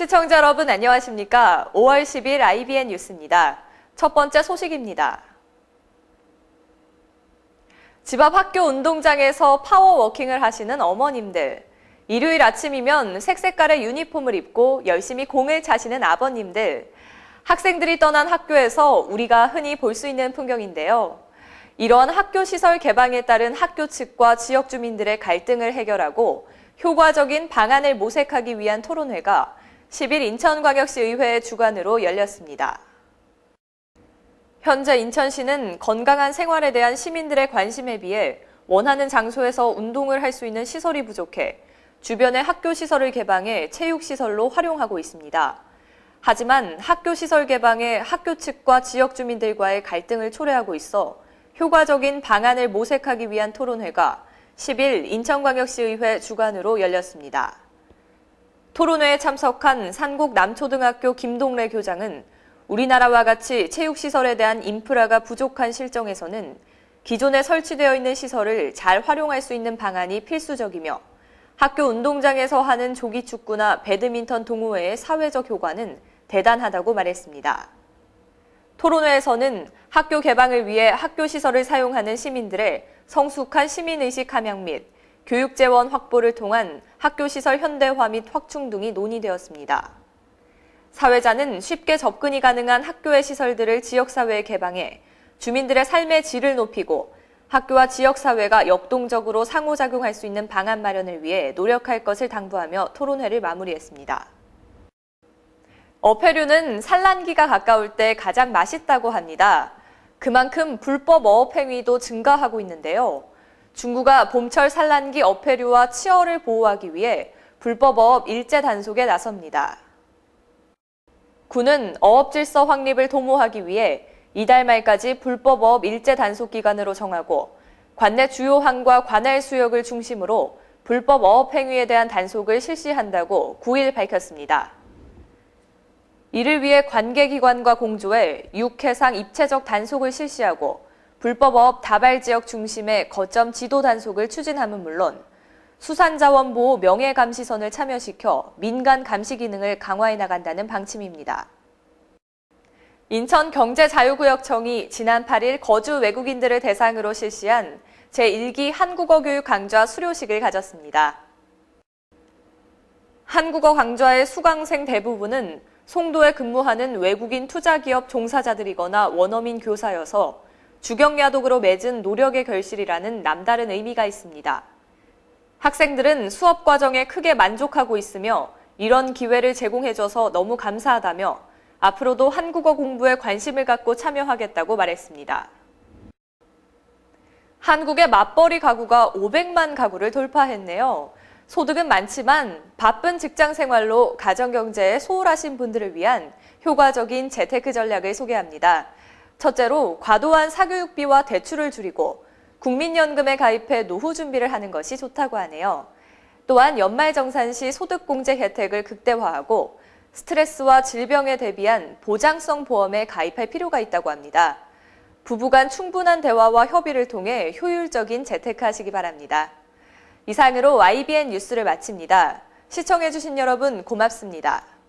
시청자 여러분 안녕하십니까? 5월 10일 IBN 뉴스입니다. 첫 번째 소식입니다. 집 앞 학교 운동장에서 파워워킹을 하시는 어머님들. 일요일 아침이면 색색깔의 유니폼을 입고 열심히 공을 차시는 아버님들. 학생들이 떠난 학교에서 우리가 흔히 볼 수 있는 풍경인데요. 이러한 학교 시설 개방에 따른 학교 측과 지역 주민들의 갈등을 해결하고 효과적인 방안을 모색하기 위한 토론회가 10일 인천광역시 의회 주관으로 열렸습니다. 현재 인천시는 건강한 생활에 대한 시민들의 관심에 비해 원하는 장소에서 운동을 할 수 있는 시설이 부족해 주변의 학교 시설을 개방해 체육시설로 활용하고 있습니다. 하지만 학교 시설 개방에 학교 측과 지역 주민들과의 갈등을 초래하고 있어 효과적인 방안을 모색하기 위한 토론회가 10일 인천광역시의회 주관으로 열렸습니다. 토론회에 참석한 산곡 남초등학교 김동래 교장은 우리나라와 같이 체육시설에 대한 인프라가 부족한 실정에서는 기존에 설치되어 있는 시설을 잘 활용할 수 있는 방안이 필수적이며 학교 운동장에서 하는 조기축구나 배드민턴 동호회의 사회적 효과는 대단하다고 말했습니다. 토론회에서는 학교 개방을 위해 학교 시설을 사용하는 시민들의 성숙한 시민의식 함양 및 교육 재원 확보를 통한 학교 시설 현대화 및 확충 등이 논의되었습니다. 사회자는 쉽게 접근이 가능한 학교의 시설들을 지역사회에 개방해 주민들의 삶의 질을 높이고 학교와 지역사회가 역동적으로 상호작용할 수 있는 방안 마련을 위해 노력할 것을 당부하며 토론회를 마무리했습니다. 어패류는 산란기가 가까울 때 가장 맛있다고 합니다. 그만큼 불법 어업 행위도 증가하고 있는데요. 중구가 봄철 산란기 어패류와 치어를 보호하기 위해 불법 어업 일제 단속에 나섭니다. 군은 어업 질서 확립을 도모하기 위해 이달 말까지 불법 어업 일제 단속 기간으로 정하고 관내 주요 항과 관할 수역을 중심으로 불법 어업 행위에 대한 단속을 실시한다고 9일 밝혔습니다. 이를 위해 관계기관과 공조해 육해상 입체적 단속을 실시하고 불법어업 다발 지역 중심의 거점 지도 단속을 추진함은 물론 수산자원 보호 명예 감시선을 참여시켜 민간 감시 기능을 강화해 나간다는 방침입니다. 인천 경제자유구역청이 지난 8일 거주 외국인들을 대상으로 실시한 제1기 한국어 교육 강좌 수료식을 가졌습니다. 한국어 강좌의 수강생 대부분은 송도에 근무하는 외국인 투자기업 종사자들이거나 원어민 교사여서 주경야독으로 맺은 노력의 결실이라는 남다른 의미가 있습니다. 학생들은 수업 과정에 크게 만족하고 있으며 이런 기회를 제공해줘서 너무 감사하다며 앞으로도 한국어 공부에 관심을 갖고 참여하겠다고 말했습니다. 한국의 맞벌이 가구가 500만 가구를 돌파했네요. 소득은 많지만 바쁜 직장 생활로 가정 경제에 소홀하신 분들을 위한 효과적인 재테크 전략을 소개합니다. 첫째로 과도한 사교육비와 대출을 줄이고 국민연금에 가입해 노후 준비를 하는 것이 좋다고 하네요. 또한 연말정산 시 소득공제 혜택을 극대화하고 스트레스와 질병에 대비한 보장성 보험에 가입할 필요가 있다고 합니다. 부부간 충분한 대화와 협의를 통해 효율적인 재테크하시기 바랍니다. 이상으로 YBN 뉴스를 마칩니다. 시청해주신 여러분 고맙습니다.